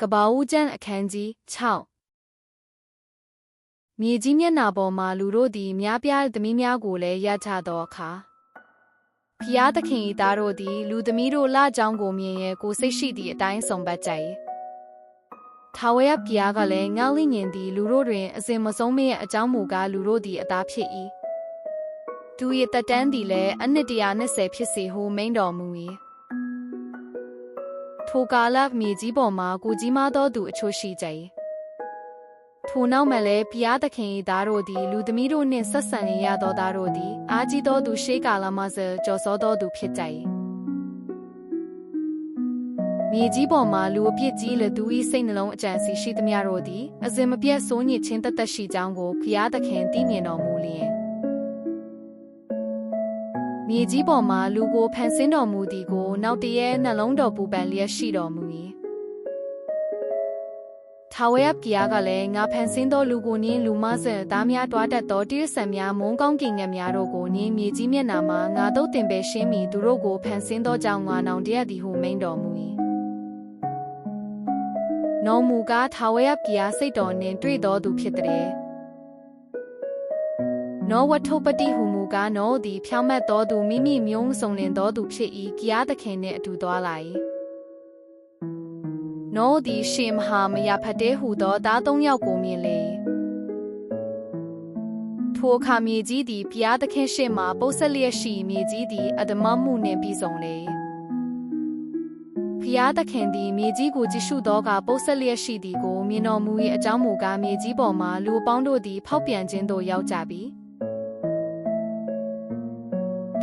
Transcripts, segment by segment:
ကဘာဦးကျမ်းအခန်းကြီး6မြေကြီးမျက်နှာပေါ်မှာလူတို့သည်များပြားသမီးများကိုလည်းရကြသောအခါဖျားသခင်၏သားတို့သည်လူသမီးတို့လကြောင်းကိုမြင်ရဲကိုစိတ်ရှိသည့်အတိုင်းဆောင်ပတ်ကြ၏ထာဝရဘုရားကလည်းငေါလိညင်သည်လူတို့တွင်အစဉ်မဆုံးမရဲ့အကြောင်းမူကားလူတို့သည်အသားဖြစ်၏သူ၏တက်တန်းသည်လည်းအနှစ်120ဖြစ်စေဟုမိန်တော်မူ၏ ထိုကာလမြေကြီးပေါ်မှာကိုကြီးမားသောသူအချို့ရှိကြ၏ထိုနောက်မှလည်းဘုရားသခင်၏သားတို့သည်လူသမီးတို့နှင့်ဆက်ဆံရသောသားတို့သည်အာကြီးသောသူရှေးကာလမှစကြော်စောသောသူဖြစ်ကြ၏မြေကြီးပေါ်မှာလူအပြစ်ကြီးလေသူ၏စိတ်နှလုံးအကြံစီရှိသမျှတို့သည်အစဉ်မပြတ်စိုးညစ်ခြင်းတသက်ရှိကြောင်းကိုဘုရားသခင်သိမြင်တော်မူလျင် မြေကြီးပေါ်မှာလူကိုဖန်ဆင်းတော်မူသည်ကို နောက်တည်းရဲ့နှလုံးတော်ပူပန်လျက်ရှိတော်မူ၏ထာဝရဘုရားကလည်းငါဖန်ဆင်းသောလူကိုနင်းလူမဆန်သားများတွားတတ်သောတိရစ္ဆာန်များမုန်းကောင်းကင်ငယ်များတို့ကိုနင်းမြေကြီးမျက်နှာမှာငါတို့တင်ပယ်ရှင်းမီသူတို့ကိုဖန်ဆင်းသောကြောင့်ငါနောင်တရသည်ဟုမိန်တော်မူ၏နောမူကားထာဝရဘုရားစိတ်တော်နှင့်တွေ့တော်သူဖြစ်တဲ့နောဝထုပတိဟုမူ ကားနောသည်ဖြောင်းမတ်တော်သူမိမိမျိုးစုံလင်တော်သူဖြစ်၏ကိယာသခင်နှင့်အတူသွားလာ၏နောသည်ရှင်မဟာမယာဖတ်တဲဟုသောသားသုံးယောက်ကိုမြင်လေထိုအခါမြေကြီးသည်ဘုရားသခင်ရှေ့မှပုတ်ဆက်လျက်ရှိမြေကြီးသည်အဒမမှုနှင့်ပြီးဆုံးလေဖျားသခင်သည်မြေကြီးကိုကြည့်ရှုသောကပုတ်ဆက်လျက်ရှိသည်ကိုမြင်တော်မူ၏အကြောင်းမူကားမြေကြီးပေါ်မှလူပေါင်းတို့သည်ဖောက်ပြန်ခြင်းသို့ရောက်ကြပြီ။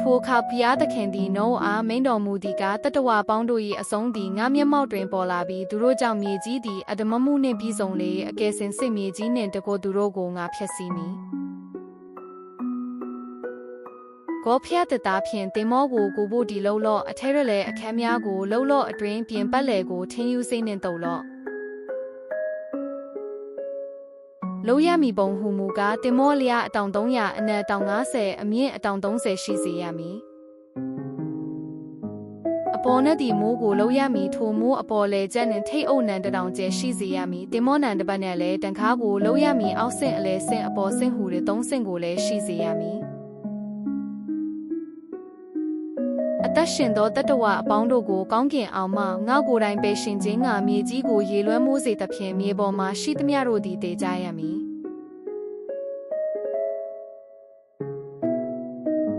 ထိုအခါဘုရားသခင်သည်နောအားမိန်တော်မူသည်ကတတဝပေါင်းတို့၏အဆုံးသည်ငါမျက်မှောက်တွင်ပေါ်လာပြီးသူတို့ကြောင့်မြေကြီးသည်အဓမ္မမှုနှင့်ပြီးဆုံးလေအကယ်စင်စစ်မြေကြီးနှင့်တကိုသူတို့ကိုငါဖျက်ဆီးမည်ကိုဖျက်တသားဖြင့်တင်မောကိုကိုဖို့ဒီလုံးလော့အထဲရလဲအခမ်းများကိုလှုပ်လော့အတွင်ပြင်ပတ်လေကိုထင်းယူစိမ့်နှင့်တုံလော့ လို့ရမည်ပုံဟူမူကားတင်မောလျာအတောင်300အနက်တောင်90အမြင့်အတောင်30ရှိစေရမည်အပေါ်နဲ့ဒီမိုးကိုလုံးရမည်ထိုမိုးအပေါ်လေကျက်နှင့်ထိတ်အုပ်နံတတောင်ကျဲရှိစေရမည်တင်မောနံတစ်ပတ်နဲ့လည်းတန်ခါကိုလုံးရမည်အောက်ဆင့်အလဲဆင့်အပေါ်ဆင့်ဟူတဲ့သုံးဆင့်ကိုလည်းရှိစေရမည် အသက်ရှင်သောတတဝအပေါင်းတို့ကိုကောင်းကင်အောင်မှငါကိုယ်တိုင်ပဲရှင်ခြင်းငါမြေကြီးကိုရေလွှမ်းမိုးစေသဖြင့်မြေပေါ်မှာရှိသမျှတို့သည်တည်ကြရမည်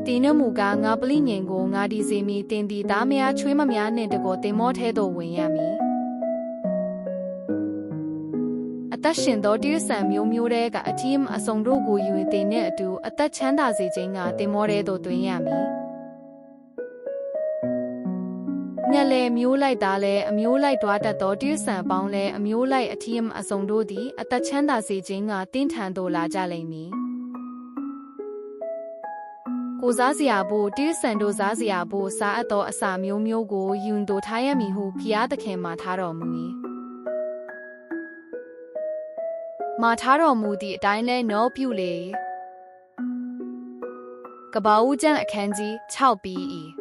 တင်းနမူကားငါပလိညင်ကိုငါဒီစီမီတင်ဒီသားမယားချွေးမများနှင့်တကောတင်မောထဲသို့ဝင်ရမည်အသက်ရှင်သောတိရစ္ဆာန်မျိုးမျိုးတဲကအထီးအစုံတို့ကိုယူတင်နှင့်အတူအသက်ချမ်းသာစေခြင်းကတင်မောထဲသို့တွင်ရမည် ညလေမျိုးလိုက်သားလဲအမျိုးလိုက်တွားတတ်သောတိရစ္ဆာန်ပေါင်းလဲအမျိုးလိုက်အထီးအစုံတို့သည်အသက်ချမ်းသာစေခြင်းကတင်းထန်သို့လာကြလိမ့်မည်ကိုစားစရာဖို့တိရစ္ဆာန်တို့စားစရာဖို့စားအပ်သောအစာမျိုးမျိုးကိုယွန်တို့ထားရမည်ဟုဖျားသခင်မှာထားတော်မူ၏မာထားတော်မူသည့်အတိုင်းလဲနောပြုလေကဘာဦးကျန်အခန်းကြီး6ပြီး၏